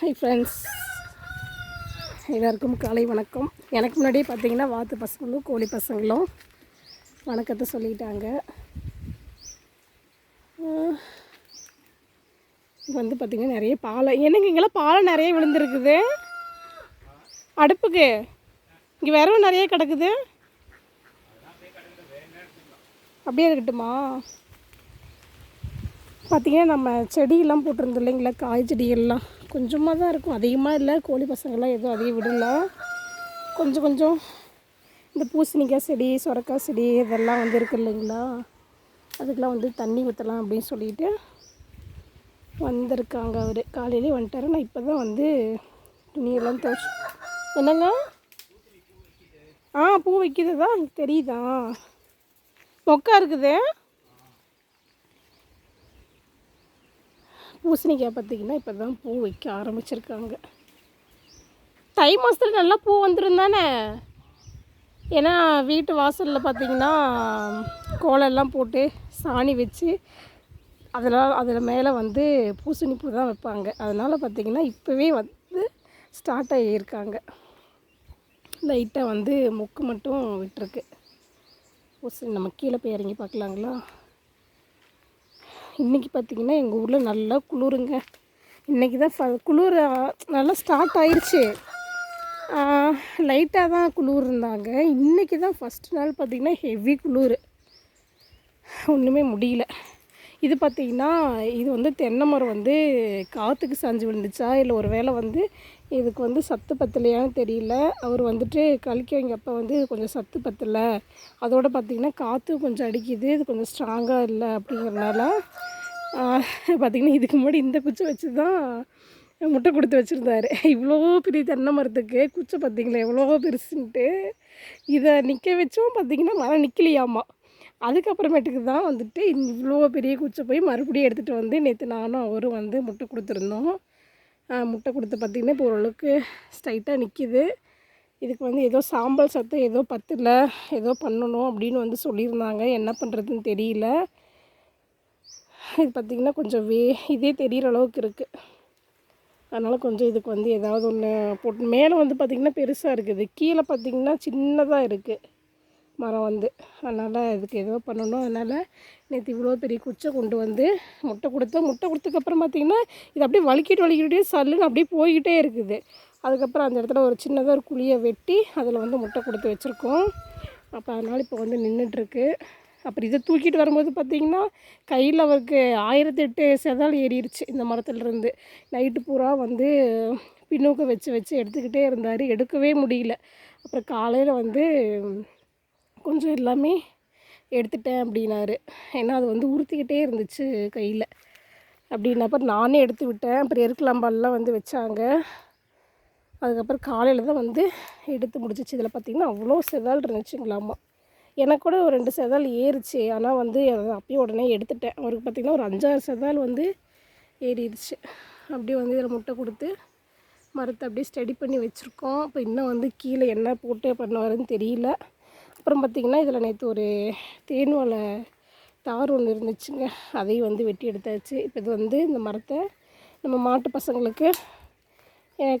Hi friends எல்லாருக்கும் காலை வணக்கம். எனக்கு முன்னாடியே பார்த்தீங்கன்னா வாத்து பசங்களும் கோழி பசங்களும் வணக்கத்தை சொல்லிட்டாங்க. இது வந்து பார்த்திங்கன்னா நிறைய பாலை என்னங்க இங்கெல்லாம் பாலை நிறைய விழுந்துருக்குது? அடுப்புக்கு. இங்கே விரவு நிறைய கிடக்குது. அப்படியே இருக்கட்டுமா? பார்த்தீங்கன்னா நம்ம செடியெல்லாம் போட்டிருந்தோம் இல்லைங்களா? காய் செடியெல்லாம். கொஞ்சமாக தான் இருக்கும். அதிகமாக இல்லை கோழி பசங்கள்லாம் எதுவும் அதிகம் விடல. கொஞ்சம் கொஞ்சம் இந்த பூசணிக்காய் செடி சுரக்காய் செடி இதெல்லாம் வந்து இருக்கு இல்லைங்களா? அதுக்கெலாம் வந்து தண்ணி ஊற்றலாம் அப்படின்னு சொல்லிட்டு வந்திருக்காங்க அவர். காலையிலே வந்துட்டார். நான் இப்போ தான் வந்து துணியெல்லாம் துவச்சி என்னங்க? ஆ பூ வைக்கிறதா? தெரியுதா? மொக்கா இருக்குது? பூசணிக்காய் பார்த்தீங்கன்னா இப்போ தான் பூ வைக்க ஆரம்பிச்சிருக்காங்க. தை மாதத்துல நல்லா பூ வந்துடும் தானே? ஏன்னா வீட்டு வாசலில் பார்த்தீங்கன்னா கோலெல்லாம் போட்டு சாணி வச்சு அதெல்லாம் அதில் மேலே வந்து பூசணி பூ தான் வைப்பாங்க. அதனால் பார்த்தீங்கன்னா இப்போவே வந்து ஸ்டார்ட் ஆகியிருக்காங்க. லைட்டாக வந்து மொக்கு மட்டும் விட்டுருக்கு. பூசணி நம்ம கீழே போய் இறங்கி பார்க்கலாங்களா? இன்றைக்கி பார்த்தீங்கன்னா எங்கள் ஊரில் நல்லா குளிருங்க. இன்றைக்கி தான் ஃப குளிர் நல்லா ஸ்டார்ட் ஆயிடுச்சு லைட்டாக தான் குளிர் இருந்தாங்க. இன்றைக்கி தான் ஃபஸ்ட் நாள் பார்த்திங்கன்னா ஹெவி குளிர். ஒன்றுமே முடியல. இது பார்த்திங்கன்னா இது வந்து தென்னை மரம் வந்து காற்றுக்கு சாஞ்சு விழுந்துச்சா? இல்லை ஒரு வேளை வந்து இதுக்கு வந்து சத்து பத்தலையான்னு தெரியல. அவர் வந்துட்டு கழிக்க வைங்க அப்போ வந்து கொஞ்சம் சத்து பத்தலை. அதோட பார்த்திங்கன்னா காற்று கொஞ்சம் அடிக்குது. இது கொஞ்சம் ஸ்ட்ராங்காக இல்லை அப்படிங்கிறனால பார்த்திங்கன்னா இதுக்கு முன்னாடி இந்த குச்சை வச்சு தான் முட்டை கொடுத்து வச்சுருந்தாரு. இவ்வளோ பெரிய தென்னை மரத்துக்கு குச்சை பார்த்திங்களா எவ்வளோ பெருசுன்ட்டு. இதை நிற்க வச்சும் பார்த்திங்கன்னா மரம் நிற்கலையாமா அதுக்கப்புறமேட்டுக்கு தான் வந்துட்டு இவ்வளோ பெரிய குச்சை போய் மறுபடியும் எடுத்துகிட்டு வந்து நேற்று நானும் அவரும் வந்து முட்டை கொடுத்துருந்தோம். முட்டை கொடுத்து பார்த்திங்கன்னா இப்போ ஓரளவுக்கு ஸ்ட்ரைட்டாக நிற்கிது இதுக்கு வந்து ஏதோ சாம்பல் சத்தம் ஏதோ பத்தில் ஏதோ பண்ணணும் அப்படின்னு வந்து சொல்லியிருந்தாங்க. என்ன பண்ணுறதுன்னு தெரியல. இது பார்த்திங்கன்னா கொஞ்சம் வே இதே தெரிகிற அளவுக்கு இருக்குது அதனால் கொஞ்சம் இதுக்கு வந்து ஏதாவது ஒன்று போட்டு மேலே வந்து பார்த்திங்கன்னா பெருசாக இருக்குது. கீழே பார்த்திங்கன்னா சின்னதாக இருக்குது மரம் வந்து. அதனால் இதுக்கு ஏதோ பண்ணணும். அதனால் நேற்று இவ்வளோ பெரிய குச்சை கொண்டு வந்து முட்டை கொடுத்தோம். முட்டை கொடுத்ததுக்கப்புறம் பார்த்திங்கன்னா இது அப்படியே வலிக்கிட்டு வலிக்கிட்டே சல்லுன்னு அப்படியே போய்கிட்டே இருக்குது. அதுக்கப்புறம் அந்த இடத்துல ஒரு சின்னதாக ஒரு குழியை வெட்டி அதில் வந்து முட்டை கொடுத்து வச்சுருக்கோம். அப்போ அதனால் இப்போ வந்து நின்றுட்டுருக்கு அப்புறம் இதை தூக்கிட்டு வரும்போது பார்த்திங்கன்னா கையில் அவருக்கு ஆயிரத்தி எட்டு செதால் ஏறிடுச்சு இந்த மரத்துலேருந்து. நைட்டு பூரா வந்து பின்னூக்க வச்சு வச்சு எடுத்துக்கிட்டே இருந்தார். எடுக்கவே முடியல. அப்புறம் காலையில் வந்து கொஞ்சம் எல்லாமே எடுத்துட்டேன் அப்படின்னாரு. ஏன்னா அது வந்து உறுத்திக்கிட்டே இருந்துச்சு கையில். அப்படின்னப்ப நானே எடுத்து விட்டேன். அப்புறம் எருக்கலாம்பால்லாம் வந்து வச்சாங்க. அதுக்கப்புறம் காலையில் தான் வந்து எடுத்து முடிச்சிச்சு இதில் பார்த்திங்கன்னா அவ்வளோ செதால் இருந்துச்சுங்களாமா. எனக்கு கூட ஒரு ரெண்டு செதால் ஏறிச்சு. ஆனால் வந்து அதை உடனே எடுத்துட்டேன். அவருக்கு பார்த்திங்கன்னா ஒரு அஞ்சாறு செதால் வந்து ஏறிடுச்சு. அப்படியே வந்து இதில் முட்டை கொடுத்து மரத்தை அப்படியே ஸ்டடி பண்ணி வச்சுருக்கோம். இப்போ இன்னும் வந்து கீழே என்ன போட்டு பண்ணுவாருன்னு தெரியல. அப்புறம் பார்த்திங்கன்னா இதில் நேற்று ஒரு தேன் வலை தார் ஒன்று இருந்துச்சுங்க. அதையும் வந்து வெட்டி எடுத்தாச்சு. இப்போ இது வந்து இந்த மரத்தை நம்ம மாட்டு பசங்களுக்கு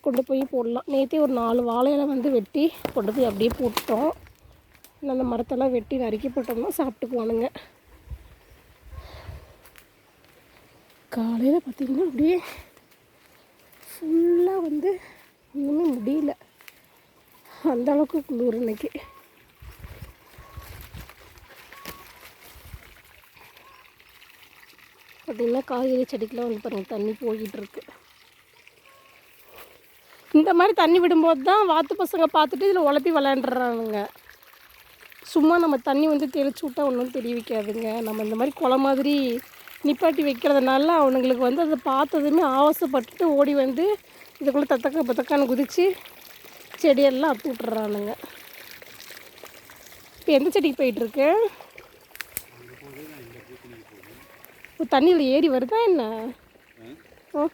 கொண்டு போய் போடலாம். நேற்றே ஒரு நாலு வாழையில வந்து வெட்டி கொண்டு போய் அப்படியே போட்டுட்டோம். அந்த மரத்தெல்லாம் வெட்டி நறுக்கி போட்டோம்னா சாப்பிட்டுக்குவானுங்க காலையில் பார்த்திங்கன்னா அப்படியே ஃபுல்லாக வந்து ஒன்றுமே முடியல. அந்த அளவுக்கு குளிர் இன்னைக்கு. பார்த்திங்கன்னா காய்கறி செடிக்கெலாம் வந்து பாருங்கள் தண்ணி போயிட்டுருக்கு. இந்த மாதிரி தண்ணி விடும்போது தான் வாத்து பசங்க பார்த்துட்டு இதில் உழப்பி விளையாண்டுறானுங்க. சும்மா நம்ம தண்ணி வந்து தெளிச்சு விட்டா ஒன்றும் தெரிய வைக்காதுங்க நம்ம இந்த மாதிரி குளம் மாதிரி நிப்பாட்டி வைக்கிறதுனால அவனுங்களுக்கு வந்து அதை பார்த்ததுமே ஆவசப்பட்டுட்டு ஓடி வந்து இதுக்குள்ளே தத்தக்க பத்தக்கான்னு குதித்து செடியெல்லாம் அத்து விட்டுறானுங்க. இப்போ எந்த செடிக்கு போயிட்டுருக்கு இப்போ தண்ணியில் ஏறி வருதா என்ன? ஓ.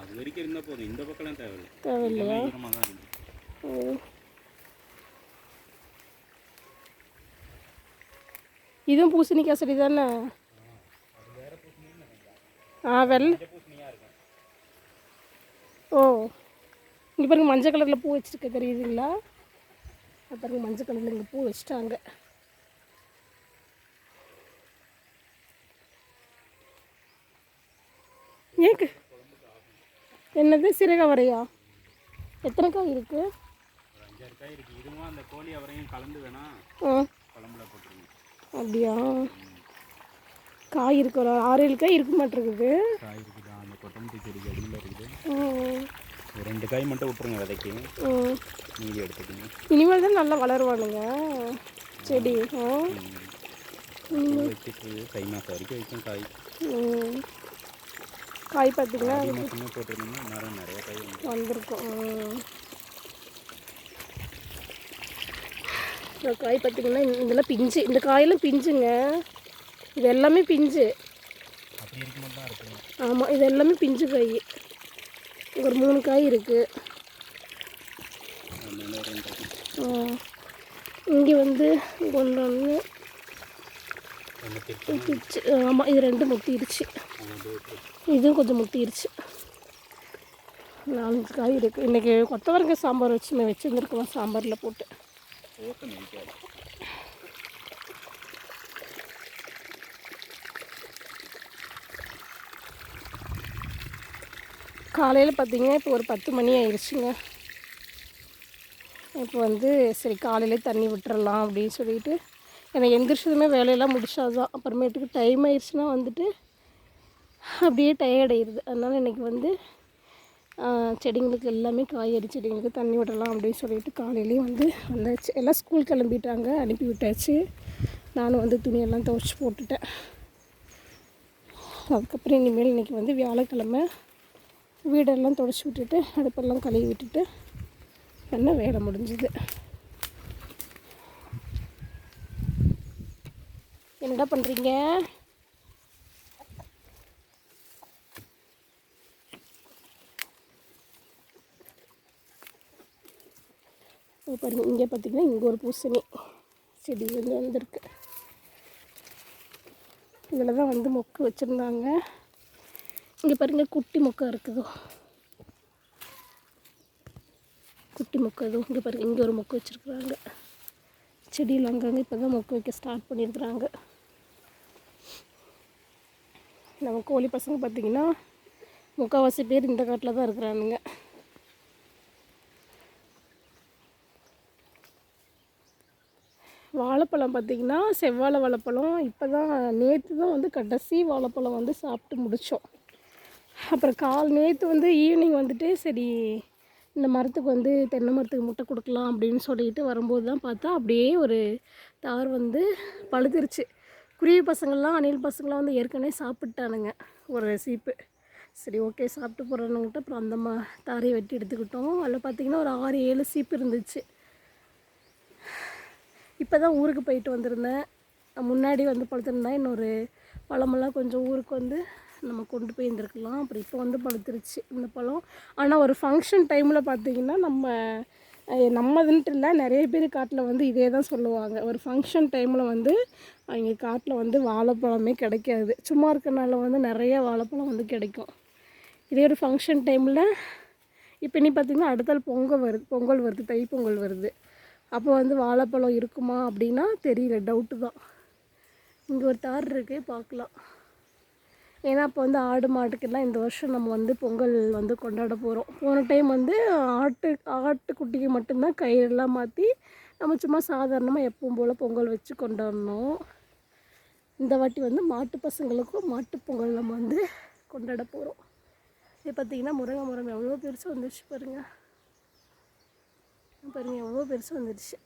அது வரைக்கும் இருந்தா போதும். இந்த பக்கம்லாம் தேவையில்லை. தேவையில்லையா? ஓ. இதுவும் பூசணிக்காய் செடி தானே? ஆ வெள்ளை. ஓ. இங்கே பாருங்க மஞ்சள் கலரில் பூ வச்சுருக்க தெரியுதுங்களா? அது பாருங்க மஞ்சள் கலரில் இங்கே பூ வச்சுட்டாங்க. ஏக்கு. என்னது சிறகவரையா எத்தனை காய் போட்டுருங்க அப்படியா? காய் இருக்கு ஒரு ஆறு ஏழு காய் இருக்க மாட்டிருக்குது. காய் இருக்குதா அந்த கொத்தமல்லி செடிக்கு அடியில் இருக்குது ம், ஒரு ரெண்டு காய் மட்டும் விட்டுருங்க விதைக்கு. மீதி எடுத்துக்கணும் இனிமேல் தான் நல்லா வளருவானுங்க செடி தை மாதம் வரைக்கும் வைக்கும் காய். ம். காய் பார்த்தீங்கன்னா போட்டிருந்தோம்னா மரம் நிறைய காய் வந்து வந்திருக்கும். காய் பார்த்தீங்கன்னா இதெல்லாம் பிஞ்சு. இந்த காயெல்லாம் பிஞ்சுங்க. இது எல்லாமே பிஞ்சு. ஆமாம் இது எல்லாமே பிஞ்சு காய். ஒரு மூணு காய் இருக்குது இங்கே வந்து ஒன்று ஒன்று ஆமாம் இது ரெண்டு முட்டிடுச்சு இதுவும் கொஞ்சம் முட்டிடுச்சு நாலஞ்சு காய் இருக்குது இன்றைக்கி கொத்தவரங்காய் சாம்பார் வச்சு நான் வச்சுருந்துருக்கோம். சாம்பாரில் போட்டு. காலையில் பார்த்தீங்கன்னா இப்போ ஒரு பத்து மணி ஆயிடுச்சுங்க இப்போ வந்து சரி காலையிலே தண்ணி விட்டுறலாம் அப்படின்னு சொல்லிட்டு எனக்கு எந்திரிச்சதுமே வேலையெல்லாம் முடிச்சாதான். அப்புறமேட்டுக்கு டைம் ஆயிடுச்சுன்னா வந்துட்டு அப்படியே டயர்டாயிடுது அதனால் இன்றைக்கி வந்து செடிங்களுக்கு எல்லாமே காய்கறி செடிங்களுக்கு தண்ணி விடலாம் அப்படின்னு சொல்லிட்டு காலையிலேயே வந்து வந்தாச்சு. எல்லாம் ஸ்கூல் கிளம்பிட்டாங்க அனுப்பி விட்டாச்சு. நானும் வந்து துணியெல்லாம் துவைச்சி போட்டுட்டேன். அதுக்கப்புறம் இனிமேல் இன்றைக்கி வந்து வியாழக்கிழமை வீடெல்லாம் துடைச்சி விட்டுட்டு அடுப்பெல்லாம் கழுவி விட்டுட்டு என்ன வேலை முடிஞ்சுது. என்னடா பண்ணுறீங்க இங்க பாருங்க இங்கே பார்த்தீங்கன்னா இங்கே ஒரு பூசணி செடி வந்து வந்திருக்கு. இதில் தான் வந்து மொக்கு வச்சுருந்தாங்க. இங்கே பாருங்க குட்டி மொக்கா இருக்குதோ. குட்டி மொக்கு எதுவும் இங்கே பாருங்க இங்கே ஒரு மொக்கு வச்சுருக்குறாங்க. செடியில் அங்கங்கே இப்போ தான் மொக்கு வைக்க ஸ்டார்ட் பண்ணியிருக்கிறாங்க. நம்ம கோழி பசங்க பார்த்திங்கன்னா முக்கால்வாசி பேர் இந்த காட்டில் தான் இருக்கிறானுங்க. வாழைப்பழம் பார்த்திங்கன்னா செவ்வாழை வாழைப்பழம். இப்போ தான் நேற்று தான் வந்து கடைசி வாழைப்பழம் வந்து சாப்பிட்டு முடித்தோம் அப்புறம் கால் நேற்று வந்து ஈவினிங் வந்துட்டு சரி இந்த மரத்துக்கு வந்து தென்னை மரத்துக்கு முட்டை கொடுக்கலாம் அப்படின்னு சொல்லிட்டு வரும்போது தான் பார்த்தா அப்படியே ஒரு தார் வந்து பழுத்துருச்சு. குருவி பசங்கள்லாம் அணில் பசங்களாம் வந்து ஏற்கனவே சாப்பிட்டானுங்க ஒரு சீப்பு. சரி ஓகே சாப்பிட்டு போகிறவங்கிட்ட அப்புறம் அந்த மா தாரையை வெட்டி எடுத்துக்கிட்டோம். அதில் பார்த்திங்கன்னா ஒரு ஆறு ஏழு சீப்பு இருந்துச்சு. இப்போ தான் ஊருக்கு போயிட்டு வந்திருந்தேன். முன்னாடி வந்து பழுத்திருந்தா இன்னொரு பழமெல்லாம் கொஞ்சம் ஊருக்கு வந்து நம்ம கொண்டு போய் இருந்திருக்கலாம். அப்புறம் இப்போ வந்து பழுத்துருச்சு இந்த பழம். ஆனால் ஒரு ஃபங்க்ஷன் டைமில் பார்த்தீங்கன்னா நம்ம நம்மதுன்ட்டு இல்லை நிறைய பேர் காட்டில் வந்து இதே தான் சொல்லுவாங்க. ஒரு ஃபங்க்ஷன் டைமில் வந்து அவங்க காட்டில் வந்து வாழைப்பழமே கிடைக்காது. சும்மா இருக்கனால வந்து நிறைய வாழைப்பழம் வந்து கிடைக்கும். இதே ஒரு ஃபங்க்ஷன் டைமில் இப்போ நீ பார்த்தீங்கன்னா அடுத்தால் பொங்கல் வருது பொங்கல் வருது தைப்பொங்கல் வருது. அப்போ வந்து வாழைப்பழம் இருக்குமா அப்படின்னா தெரியல டவுட்டு தான். இங்கே ஒரு தார் இருக்கே பார்க்கலாம். ஏன்னா அப்போ வந்து ஆடு மாட்டுக்கெல்லாம் இந்த வருஷம் நம்ம வந்து பொங்கல் வந்து கொண்டாட போகிறோம் போன டைம் வந்து ஆட்டு ஆட்டுக்குட்டிக்கு மட்டும்தான் கயிறெல்லாம் மாற்றி நம்ம சும்மா சாதாரணமாக எப்பவும் போல் பொங்கல் வச்சு கொண்டாடணும். இந்த வாட்டி வந்து மாட்டு பசங்களுக்கும் மாட்டு பொங்கல் நம்ம வந்து கொண்டாட போகிறோம் இது பார்த்திங்கன்னா முருங்கை மரம் எவ்வளோ பெருசு வந்துருச்சு பாருங்கள் பாருங்கள் எவ்வளோ பெருசு வந்துடுச்சு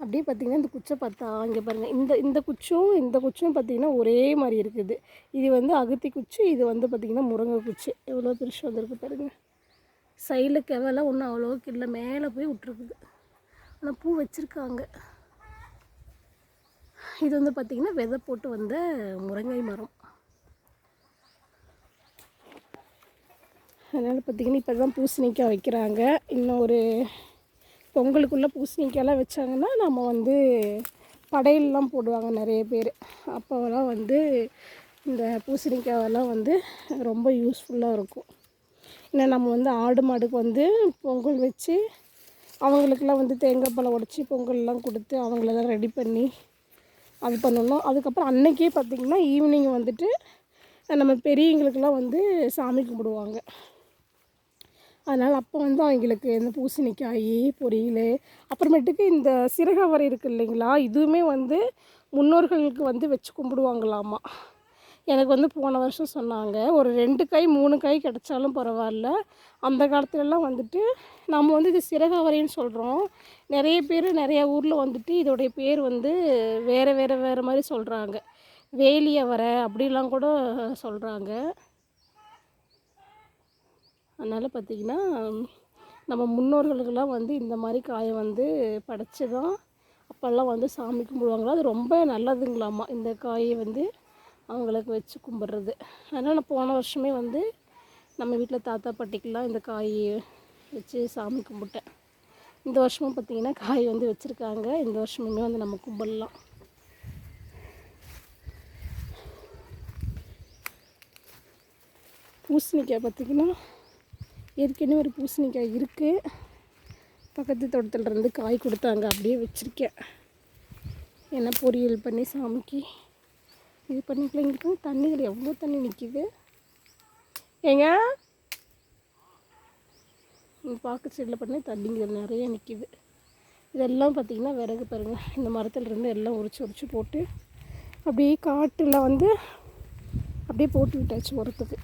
அப்படியே பார்த்தீங்கன்னா இந்த குச்சை பார்த்தா இங்கே பாருங்கள் இந்த இந்த குச்சும் இந்த குச்சும் பார்த்தீங்கன்னா ஒரே மாதிரி இருக்குது. இது வந்து அகத்தி குச்சி இது வந்து பார்த்திங்கன்னா முருங்கை குச்சி. எவ்வளோ பெருசு வந்திருக்கு பாருங்கள் சைடில் கெவலாம் ஒன்றும் அவ்வளோக்கு இல்லை மேலே போய் விட்ருக்குது ஆனால் பூ வச்சுருக்காங்க. இது வந்து பார்த்திங்கன்னா விதை போட்டு வந்த முருங்கை மரம். அதனால் பார்த்திங்கன்னா இப்போ தான் பூசணிக்காய் வைக்கிறாங்க. இன்னும் ஒரு பொங்கலுக்குள்ளே பூசணிக்காயெல்லாம் வச்சாங்கன்னா நம்ம வந்து படையல்லாம் போடுவாங்க நிறைய பேர். அப்போலாம் வந்து இந்த பூசணிக்காயெல்லாம் வந்து ரொம்ப யூஸ்ஃபுல்லாக இருக்கும். ஏன்னா நம்ம வந்து ஆடு மாடுக்கு வந்து பொங்கல் வச்சு அவங்களுக்கெல்லாம் வந்து தேங்காய் பழம் உடச்சி பொங்கல்லாம் கொடுத்து அவங்களெல்லாம் ரெடி பண்ணி அது பண்ணணும். அதுக்கப்புறம் அன்னைக்கே பார்த்திங்கன்னா ஈவினிங் வந்துட்டு நம்ம பெரியவங்களுக்கெல்லாம் வந்து சாமி கும்பிடுவாங்க. அதனால் அப்போ வந்து அவங்களுக்கு இந்த பூசணிக்காய் பொரியல் அப்புறமேட்டுக்கு இந்த சிறகவரை இருக்குது இல்லைங்களா இதுவுமே வந்து முன்னோர்களுக்கு வந்து வச்சு கும்பிடுவாங்களாமா. எனக்கு வந்து போன வருஷம் சொன்னாங்க ஒரு ரெண்டு காய் மூணு காய் கிடைச்சாலும் பரவாயில்ல. அந்த காலத்துலலாம் வந்துட்டு நம்ம வந்து இது சிறகவரைன்னு சொல்கிறோம் நிறைய பேர் நிறைய ஊரில் வந்துட்டு இதோடைய பேர் வந்து வேறு வேறு வேறு மாதிரி சொல்கிறாங்க வேலியவரை அப்படிலாம் கூட சொல்கிறாங்க அதனால் பார்த்திங்கன்னா நம்ம முன்னோர்களுக்கெல்லாம் வந்து இந்த மாதிரி காயை வந்து படைச்சி தான் அப்போல்லாம் வந்து சாமி கும்பிடுவாங்களா? அது ரொம்ப நல்லதுங்களாம்மா இந்த காயை வந்து அவங்களுக்கு வச்சு கும்பிட்றது. அதனால் நான் போன வருஷமே வந்து நம்ம வீட்டில் தாத்தா பாட்டிக்கெல்லாம் இந்த காய் வச்சு சாமி கும்பிட்டேன். இந்த வருஷமும் பார்த்திங்கன்னா காய் வந்து வச்சுருக்காங்க. இந்த வருஷமுமே வந்து நம்ம கும்பிடலாம். பூசணிக்காய் பார்த்திங்கன்னா ஏற்கனவே ஒரு பூசணிக்காய் இருக்குது பக்கத்து தோட்டத்தில் இருந்து காய் கொடுத்தாங்க. அப்படியே வச்சுருக்கேன். என்ன பொரியல் பண்ணி சாமிக்கு இது பண்ணிக்கலாம் இங்கே தண்ணிகள் எவ்வளோ தண்ணி நிற்கிது ஏங்க? இங்கே பார்க்க சைடில் பண்ணி தண்ணிகள் நிறைய நிற்கிது இதெல்லாம் பார்த்திங்கன்னா விறகு பாருங்கள் இந்த மரத்தில் இருந்து எல்லாம் உரிச்சு உரிச்சு போட்டு அப்படியே காட்டில் வந்து அப்படியே போட்டு விட்டாச்சு உரத்துக்கு.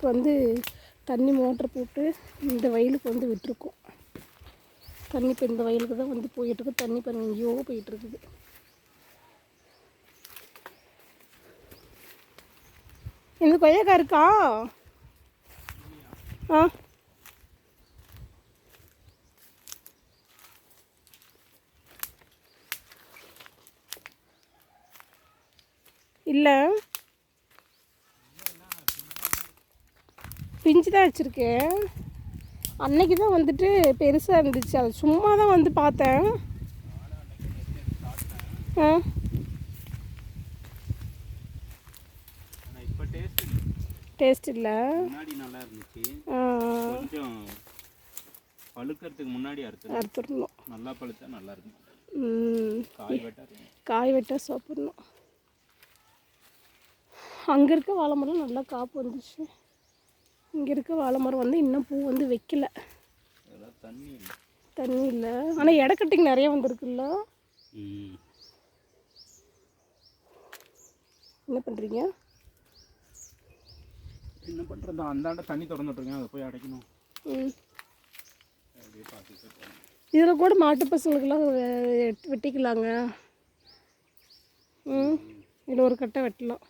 இப்போ வந்து தண்ணி மோட்ரு போட்டு இந்த வயலுக்கு வந்து விட்டுருக்கோம். தண்ணி இப்போ இந்த வயலுக்கு தான் வந்து போயிட்டுருக்கு. தண்ணி பாருங்க எங்கேயோ போயிட்டுருக்குது. இந்த கொய்யாக்கா இருக்கா? ஆ. இல்லை. பிஞ்சு தான் வச்சுருக்கேன். அன்னைக்கு தான் வந்துட்டு பெருசாக இருந்துச்சு. அது சும்மா தான் வந்து பார்த்தேன். ஆ. டேஸ்ட் இல்லை. முன்னாடி நல்லா இருந்துச்சு. கொஞ்சம் பழுக்கிறதுக்கு முன்னாடி அறுத்து அறுத்துடணும். நல்லா பழுத்தா நல்லா இருக்கும். காய் வெட்டா காய் வெட்ட சாப்பிடணும். அங்கே இருக்க வாழை மரம் நல்லா காப்பு வந்துச்சு. இங்கே இருக்க வாழை மரம் வந்து இன்னும் பூ வந்து வைக்கல. தண்ணி இல்லை. தண்ணி இல்லை. ஆனால் இடக்கட்டிங் நிறைய வந்திருக்குல்ல. என்ன பண்ணுறீங்க என்ன பண்ணுறது அந்தாண்ட தண்ணி திறந்துட்ருக்கேன் அதை போய் அடைக்கணும். இதில் கூட மாட்டு பசங்களுக்கெல்லாம் வெட்டிக்கலாங்க. ம். இதில் ஒரு கட்டை வெட்டலாம்.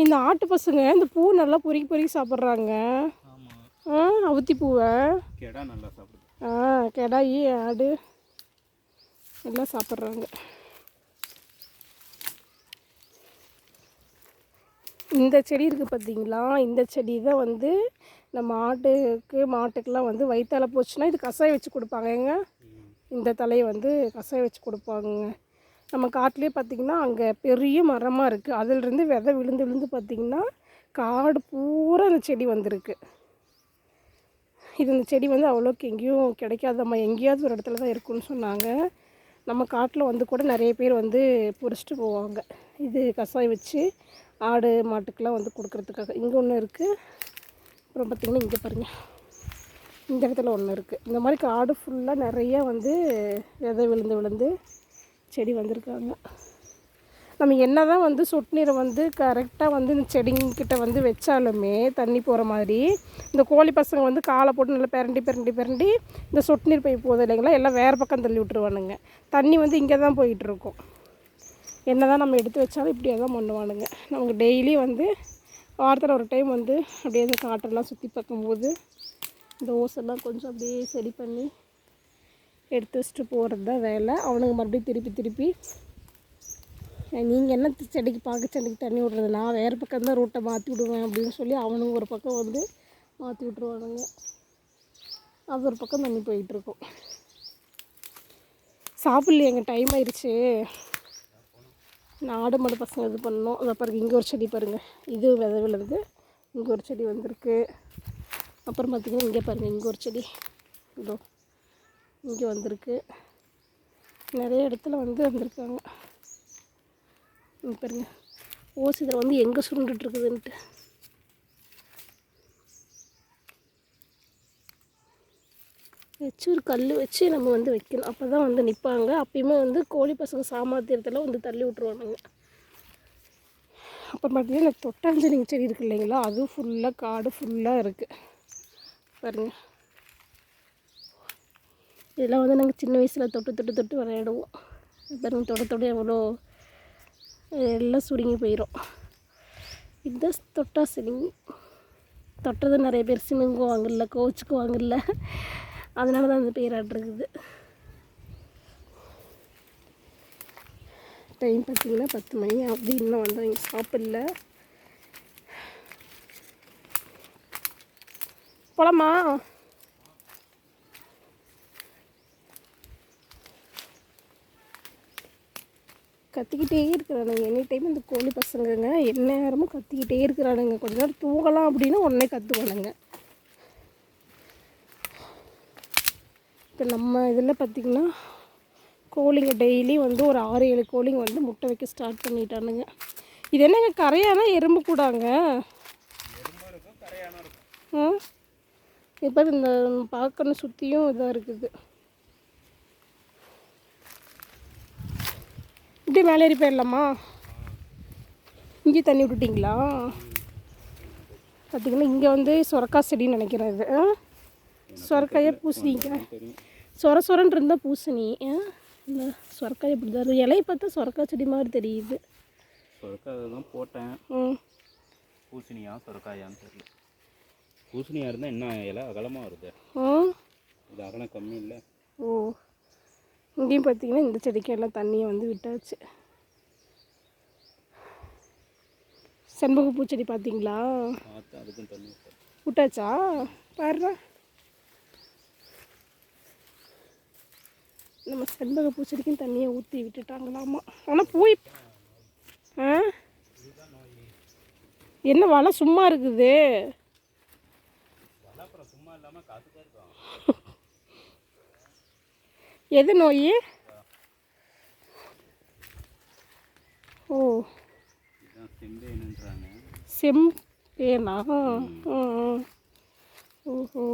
இந்த ஆட்டு பசங்க இந்த பூ நல்லா பொறுக்கி பொறுக்கி சாப்பிட்றாங்க. ஆ அவுத்தி பூவை? கெடா நல்லா சாப்பிடுது. ஆ கிடாயி ஆடு எல்லாம் சாப்பிட்றாங்க. இந்த செடி இருக்குது பார்த்தீங்களா இந்த செடி தான் வந்து நம்ம ஆட்டுக்கு மாட்டுக்கெல்லாம் வந்து வயிற்றால போச்சுன்னா இது கஷாயம் வச்சு கொடுப்பாங்க. இந்த தலையை வந்து கஷாயம் வச்சு கொடுப்பாங்கங்க. நம்ம காட்டிலே பார்த்திங்கன்னா அங்கே பெரிய மரமாக இருக்குது அதிலிருந்து விதை விழுந்து விழுந்து பார்த்திங்கன்னா காடு பூரா அந்த செடி வந்திருக்கு. இது இந்த செடி வந்து அவ்வளோக்கு எங்கேயும் கிடைக்காதம்மா. எங்கேயாவது ஒரு இடத்துல தான் இருக்குன்னு சொன்னாங்க. நம்ம காட்டில் வந்து கூட நிறைய பேர் வந்து பொறிச்சிட்டு போவாங்க. இது கஷாயம் வச்சு ஆடு மாட்டுக்கெலாம் வந்து கொடுக்குறதுக்காக. இங்கே ஒன்று இருக்குது அப்புறம் பார்த்திங்கன்னா இங்கே பாருங்கள் இந்த இடத்துல ஒன்று இருக்குது இந்த மாதிரி காடு ஃபுல்லாக நிறைய வந்து விதை விழுந்து விழுந்து செடி வந்திருக்காங்க. நம்ம என்ன தான் வந்து சொட்டு நீரை வந்து கரெக்டாக வந்து இந்த செடிங்கிட்ட வந்து வச்சாலுமே தண்ணி போகிற மாதிரி இந்த கோழி பசங்க வந்து காலை போட்டு நல்லா பிரண்டி பிரண்டி பிரண்டி இந்த சொட்டு நீர் பைப் போகுது இல்லைங்களா? எல்லாம் வேறு பக்கம் தள்ளி விட்டுருவானுங்க. தண்ணி வந்து இங்கே தான் போயிட்டுருக்கும். என்ன தான் நம்ம எடுத்து வச்சாலும் இப்படியே தான் பண்ணுவானுங்க. நமக்கு டெய்லி வந்து வாரத்தில் ஒரு டைம் வந்து அப்படியே இந்த காட்டெல்லாம் சுற்றி பார்க்கும்போது இந்த ஓசெல்லாம் கொஞ்சம் அப்படியே சரி பண்ணி எடுத்து வச்சுட்டு போகிறது தான் வேலை. அவனுங்க மறுபடியும் திருப்பி திருப்பி நீங்கள் என்ன செடிக்கு பார்க்க செடிக்கு தண்ணி விட்றது? நான் வேறு பக்கம் தான் ரூட்டை மாற்றி விடுவேன் அப்படின்னு சொல்லி அவனுங்க ஒரு பக்கம் வந்து மாற்றி விட்ருவானுங்க அது ஒரு பக்கம் தண்ணி போயிட்டுருக்கும் எங்கள் டைம் ஆயிடுச்சு நான் ஆடு மாடு பசங்க இது பண்ணோம் அதை பாருங்க இங்கே ஒரு செடி பாருங்கள் இது விதை விழுது. இங்கே ஒரு செடி வந்திருக்கு. அப்புறம் பார்த்திங்கன்னா இங்கே பாருங்கள் இங்கே ஒரு செடி. இதோ. இங்கே வந்திருக்கு. நிறைய இடத்துல வந்து வந்திருக்காங்க. பாருங்க. ஓசி இதில் வந்து எங்கே சுருண்டுட்ருக்குதுன்ட்டு வச்சு ஒரு கல் வச்சு நம்ம வந்து வைக்கணும். அப்போ தான் வந்து நிற்பாங்க அப்பயுமே வந்து கோழி பசங்க சாமர்த்தியத்தில் வந்து தள்ளி விட்ருவானுங்க அப்புறம் பார்த்தீங்கன்னா இந்த தொட்டாஞ்செடிங்க செடி இருக்கு இல்லைங்களா? அதுவும் ஃபுல்லாக காடு ஃபுல்லாக இருக்குது பாருங்கள் இதெல்லாம் வந்து நாங்கள் சின்ன வயசில் தொட்டு தொட்டு தொட்டு விளையாடுவோம். பாருங்க தொட தொட எவ்வளோ எல்லாம் சுருங்கி போயிடும் இதுதான் தொட்டா சினிங்கி தொட்டதை நிறைய பேர் சினுங்குவாங்கல்ல கோவிச்சுக்குவாங்கல்ல. அதனால தான் அந்த பேராட்டிருக்குது டைம் பார்த்திங்கன்னா பத்து மணி அப்படி இன்னும் வந்து இங்கே சாப்பிடல. போலாமா? கத்திக்கிட்டே இருக்கிறானுங்க. எனி டைம் இந்த கோழி பசங்கங்க என்ன நேரமும் கத்திக்கிட்டே இருக்கிறானுங்க. கொஞ்ச நேரம் தூங்கலாம் அப்படின்னா உடனே கத்துவானுங்க. இப்போ நம்ம இதில் பார்த்திங்கன்னா கோழிங்க டெய்லி வந்து ஒரு ஆறு ஏழு கோழிங்க வந்து முட்டை வைக்க ஸ்டார்ட் பண்ணிட்டானுங்க. இது என்னங்க கரையானா எறும்பு கூடாங்க? இப்போ இந்த பார்க்கணும் சுற்றியும் இதாக இருக்குது. இப்படி மேலே ஏறி போயிடலாமா? இங்கே தண்ணி விட்டுட்டிங்களா? பார்த்தீங்கன்னா இங்கே வந்து சொரக்காய் செடின்னு நினைக்கிறேன் இது? சொரக்காயை தெரியும் சொர சொரன்னு இருந்தால் பூசணி? இந்த சொரக்காய் இப்படி தான் இருக்கு. இலையை பார்த்தா சொரக்காய் செடி மாதிரி தெரியுது. சொரக்காய் தான் போட்டேன். ம். பூசணியா சொரக்காயான்னு தெரியல. பூசணியாக இருந்தால் இன்னும் இலை அகலமாக வருது? இது அகலம் கம்மி இல்லை. ஓ. இங்கேயும் பார்த்தீங்கன்னா இந்த செடிக்கு எல்லாம் தண்ணியை வந்து விட்டாச்சு. செண்பக பூச்செடி பார்த்தீங்களா. விட்டாச்சா. பாருடா நம்ம செண்பக பூச்செடிக்கும் தண்ணியை ஊற்றி விட்டுட்டாங்களாமா? ஆனால் பூ இப்- ஆ? என்ன வலை சும்மா இருக்குது அப்புறம் சும்மா இல்லாமல் காத்துட்டே இருக்கும் எது நோய்? ஓ. இதுதான் செம்பேனுன்றாங்க செம் பேனா ம், ம். ஓஹோ.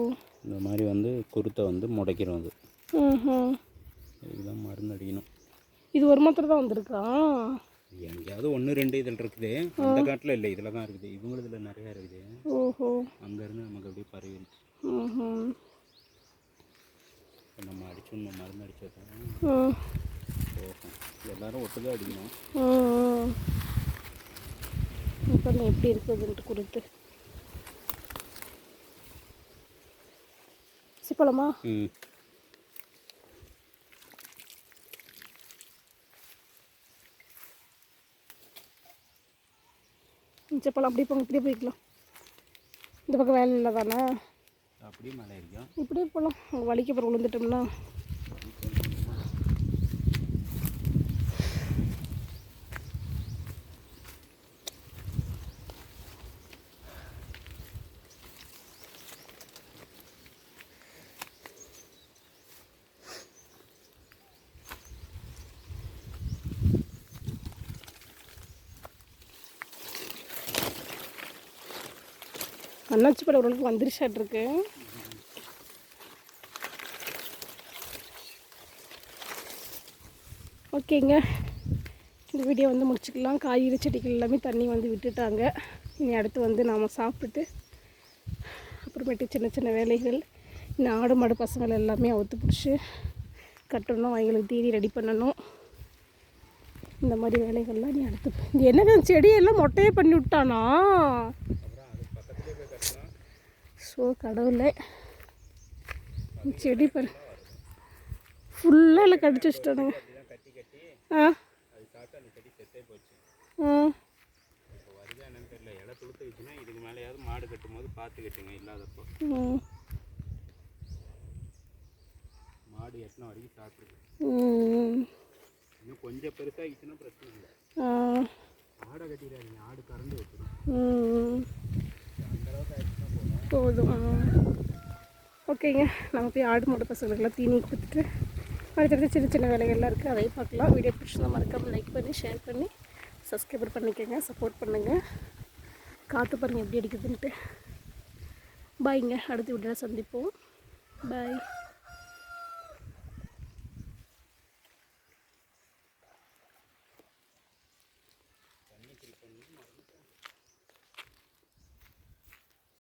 இந்த மாதிரி வந்து குருத்தை வந்து முடைக்கிறோம் அது. இதுதான் மருந்து அடிக்கணும். இது ஒரு மாத்திரம் தான் வந்திருக்கா? எங்கேயாவது ஒன்று ரெண்டு இதில் இருக்குது. அந்த காட்டில் இல்லை இதில் தான் இருக்குது. இவங்களதுல நிறையா இருக்குது. ஓஹோ. அங்கேருந்து நமக்கு அப்படியே பரவிடுச்சு நம்ம அடிச்சோம் மருந்து அடிச்சா தான் ம் போகும். எல்லாரும் ஒட்டுதான் அடிக்கணும். ம் இப்போ நான் எப்படி இருக்குதுன்ட்டு கொடுத்து. சிப்பலமா ம். சிப்பலம் அப்படி போங்க இப்படியே போய்க்கலாம். இந்த பக்கம் வேலை இல்லை தானே அப்படியே மழை இருக்கும் இப்படியே போகலாம். அங்கே வலிக்கு அப்புறம் விழுந்துட்டோம்னா அண்ணாச்சி படம் ஓரளவுக்கு வந்துருச்சாட்ருக்கு ஓகேங்க. இந்த வீடியோ வந்து முடிச்சுக்கலாம். காய்கறி செடிகள் எல்லாமே தண்ணி வந்து விட்டுட்டாங்க. இனி அடுத்து வந்து நாம் சாப்பிட்டுட்டு அப்புறமேட்டு சின்ன சின்ன வேலைகள் இந்த ஆடு மாடு பசங்களை எல்லாமே அவுத்து பிடிச்சி கட்டணும். அவங்களுக்கு தீனி ரெடி பண்ணணும். இந்த மாதிரி வேலைகள்லாம் நீ அடுத்து. இது என்னங்க செடியெல்லாம் மொட்டையே பண்ணி விட்டானா? ஸோ கடவுளே. செடி பாரு. ஃபுல்லாக இல்லை கடிச்சு வச்சுட்டானுங்க. ஆ? ஆ. இதுக்கு மேலேயாவது மாடு கட்டும் போது பார்த்து கட்டுங்க இல்லாதப்போ ம். ஆடு எத்தனை வரைக்கும் சாப்பிடுது. இன்னும் கொஞ்சம் பெருசாகிடுச்சுன்னா பிரச்சனை இல்லை. ஆடை கட்டிடாதீங்க ஆடு கறந்து வச்சிடும். அந்த அளவுக்கு போதும். ஓகேங்க. நம்ம போய் ஆடு மாடு பசங்களுக்கெல்லாம் தீனி கொடுத்துட்டு அடுத்தடுத்து சின்ன சின்ன வேலைகள்லாம் இருக்குது அதையும் பார்க்கலாம். வீடியோ பிடிச்சிருந்தா மறக்காமல் லைக் பண்ணி ஷேர் பண்ணி சப்ஸ்கிரைபர் பண்ணிக்கோங்க சப்போர்ட் பண்ணுங்கள் காற்று பாருங்கள் எப்படி அடிக்குதுன்ட்டு. பாய்ங்க அடுத்த வீடியோவில் சந்திப்போம். பாய்